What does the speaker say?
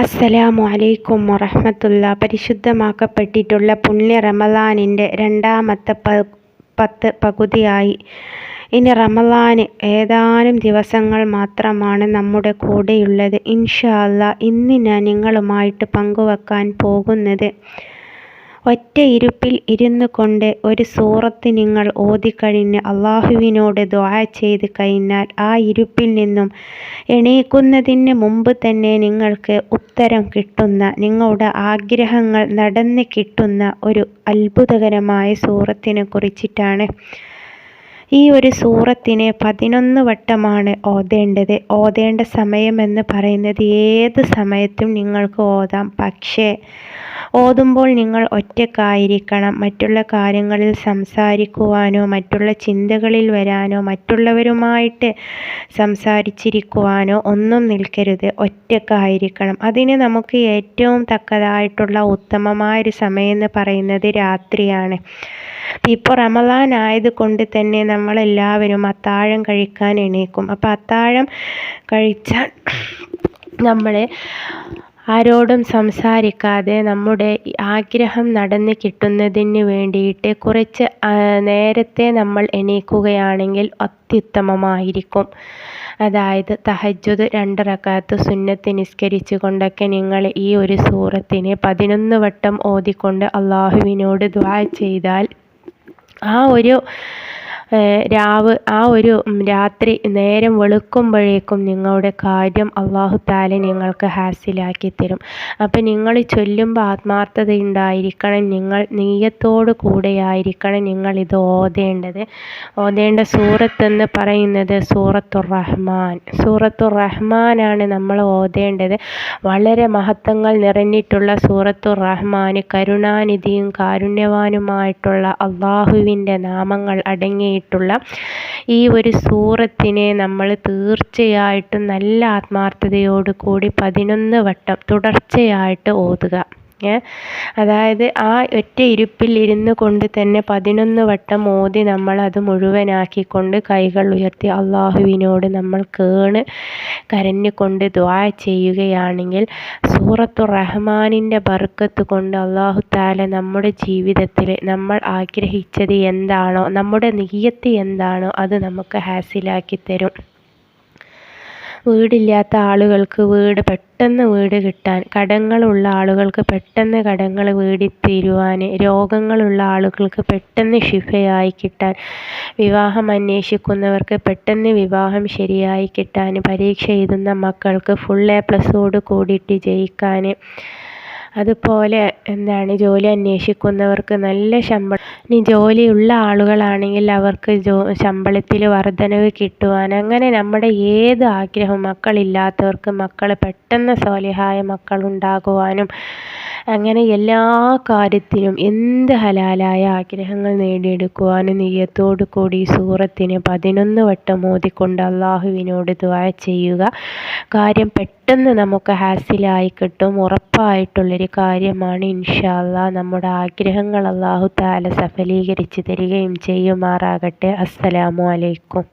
അസ്സലാമു അലൈക്കും വറഹമത്തുള്ള പരിശുദ്ധമാക്കപ്പെട്ടിട്ടുള്ള പുണ്യ റമലാനിന്റെ രണ്ടാമത്തെ പത്ത് പകുതിയായി. ഇനി റമലാന് ഏതാനും ദിവസങ്ങൾ മാത്രമാണ് നമ്മുടെ കൂടെയുള്ളത്. ഇൻഷാല്ല ഇന്ന് ഞാൻ നിങ്ങളുമായിട്ട് പങ്കുവെക്കാൻ പോകുന്നത്. ഒറ്റ ഇരുപ്പിൽ ഇരുന്നു കൊണ്ട് ഒരു സൂറത്ത് നിങ്ങൾ ഓതിക്കഴിഞ്ഞ് അള്ളാഹുവിനോട് ദ്വാ ചെയ്ത് കഴിഞ്ഞാൽ ആ ഇരുപ്പിൽ നിന്നും എണീക്കുന്നതിന് മുമ്പ് തന്നെ നിങ്ങൾക്ക് ഉത്തരം കിട്ടുന്ന നിങ്ങളുടെ ആഗ്രഹങ്ങൾ നടന്ന് കിട്ടുന്ന ഒരു അത്ഭുതകരമായ സൂറത്തിനെ കുറിച്ചിട്ടാണ് ഈ ഒരു സൂറത്തിനെ പതിനൊന്ന് വട്ടമാണ് ഓതേണ്ടത്. ഓതേണ്ട സമയമെന്ന് പറയുന്നത് ഏത് സമയത്തും നിങ്ങൾക്ക് ഓതാം. പക്ഷേ ഓതുമ്പോൾ നിങ്ങൾ ഒറ്റക്കായിരിക്കണം മറ്റുള്ള കാര്യങ്ങളിൽ സംസാരിക്കുവാനോ മറ്റുള്ള ചിന്തകളിൽ വരാനോ മറ്റുള്ളവരുമായിട്ട് സംസാരിച്ചിരിക്കുവാനോ ഒന്നും നിൽക്കരുത്. ഒറ്റക്കായിരിക്കണം അതിന് നമുക്ക് ഏറ്റവും തക്കതായിട്ടുള്ള ഉത്തമമായ ഒരു സമയം എന്ന് പറയുന്നത് രാത്രിയാണ്. ഇപ്പോൾ റമദാൻ ആയതുകൊണ്ട് തന്നെ നമ്മളെല്ലാവരും അത്താഴം കഴിക്കാൻ എണീക്കും. അപ്പോൾ അത്താഴം കഴിച്ചാൽ നമ്മളെ ആരോടും സംസാരിക്കാതെ നമ്മുടെ ആഗ്രഹം നടന്ന് കിട്ടുന്നതിന് വേണ്ടിയിട്ട് കുറച്ച് നേരത്തെ നമ്മൾ എണീക്കുകയാണെങ്കിൽ അത്യുത്തമമായിരിക്കും. അതായത് തഹജ്ജുദ് രണ്ട് റക്കാത്ത് സുന്നത്ത് നിസ്കരിച്ചു കൊണ്ടൊക്കെ നിങ്ങൾ ഈ ഒരു സൂറത്തിനെ പതിനൊന്ന് വട്ടം ഓതിക്കൊണ്ട് അള്ളാഹുവിനോട് ദ്വാ ചെയ്താൽ ആ ഒരു രാവ് ആ ഒരു രാത്രി നേരം വെളുക്കുമ്പോഴേക്കും നിങ്ങളുടെ കാര്യം അള്ളാഹു താല നിങ്ങൾക്ക് ഹാസിലാക്കി തരും. അപ്പം നിങ്ങൾ ചൊല്ലുമ്പോൾ ആത്മാർത്ഥത ഉണ്ടായിരിക്കണം നിങ്ങൾ നീയത്തോടു കൂടെയായിരിക്കണം നിങ്ങൾ ഇത് ഓതേണ്ടത്. ഓതേണ്ട സൂറത്തെന്ന് പറയുന്നത് സൂറത്തുർ റഹ്മാൻ സൂറത്തുർ റഹ്മാനാണ് നമ്മൾ ഓതേണ്ടത്. വളരെ മഹത്വങ്ങൾ നിറഞ്ഞിട്ടുള്ള സൂറത്തുർ റഹ്മാൻ കരുണാനിധിയും കാരുണ്യവാനുമായിട്ടുള്ള അള്ളാഹുവിന്റെ നാമങ്ങൾ അടങ്ങി ആയിട്ടുള്ള ഈ ഒരു സൂറത്തിനെ നമ്മൾ തീർച്ചയായിട്ടും നല്ല ആത്മാർത്ഥതയോടു കൂടി പതിനൊന്ന് വട്ടം തുടർച്ചയായിട്ട് ഓതുക. അതായത് ആ ഒറ്റ ഇരുപ്പിൽ ഇരുന്നു കൊണ്ട് തന്നെ പതിനൊന്ന് വട്ടം ഓതി നമ്മൾ അത് മുഴുവനാക്കിക്കൊണ്ട് കൈകൾ ഉയർത്തി അള്ളാഹുവിനോട് നമ്മൾ കേണ് കരഞ്ഞുകൊണ്ട് ദ്വാ ചെയ്യുകയാണെങ്കിൽ സൂറത്തു റഹ്മാനിന്റെ ബർക്കത്ത് കൊണ്ട് അള്ളാഹു താല നമ്മുടെ ജീവിതത്തിൽ നമ്മൾ ആഗ്രഹിച്ചത് എന്താണോ നമ്മുടെ നീയത്ത് എന്താണോ അത് നമുക്ക് ഹാസിലാക്കി തരും. വീടില്ലാത്ത ആളുകൾക്ക് വീട് പെട്ടെന്ന് വീട് കിട്ടാൻ കടങ്ങളുള്ള ആളുകൾക്ക് പെട്ടെന്ന് കടങ്ങൾ വീടിത്തീരുവാൻ രോഗങ്ങളുള്ള ആളുകൾക്ക് പെട്ടെന്ന് ശിഫയായി കിട്ടാൻ വിവാഹം അന്വേഷിക്കുന്നവർക്ക് പെട്ടെന്ന് വിവാഹം ശരിയായി കിട്ടാൻ പരീക്ഷ എഴുതുന്ന മക്കൾക്ക് ഫുൾ എ പ്ലസോട് കൂടിയിട്ട് ജയിക്കാൻ അതുപോലെ എന്താണ് ജോലി അന്വേഷിക്കുന്നവർക്ക് നല്ല ശമ്പളം. ഇനി ജോലിയുള്ള ആളുകളാണെങ്കിൽ അവർക്ക് ജോ ശമ്പളത്തിൽ വർധനവ് കിട്ടുവാൻ അങ്ങനെ നമ്മുടെ ഏത് ആഗ്രഹവും മക്കളില്ലാത്തവർക്ക് മക്കൾ പെട്ടെന്ന് സ്വാലിഹായ മക്കളുണ്ടാകുവാനും അങ്ങനെ എല്ലാ കാര്യത്തിനും എന്ത് ഹലാലായ ആഗ്രഹങ്ങൾ നേടിയെടുക്കുവാനും നെയ്യത്തോടു കൂടി സൂറത്തിന് പതിനൊന്ന് വട്ടം ഓതിക്കൊണ്ട് അള്ളാഹുവിനോട് ദ്വാ ചെയ്യുക. കാര്യം പെട്ടെന്ന് നമുക്ക് ഹാസിലായി കിട്ടും. ഉറപ്പായിട്ടുള്ളൊരു കാര്യമാണ് ഇൻഷാല്ല നമ്മുടെ ആഗ്രഹങ്ങൾ അള്ളാഹു താല സഫലീകരിച്ച് തരികയും ചെയ്യുമാറാകട്ടെ. അസ്സലാമു അലൈക്കും.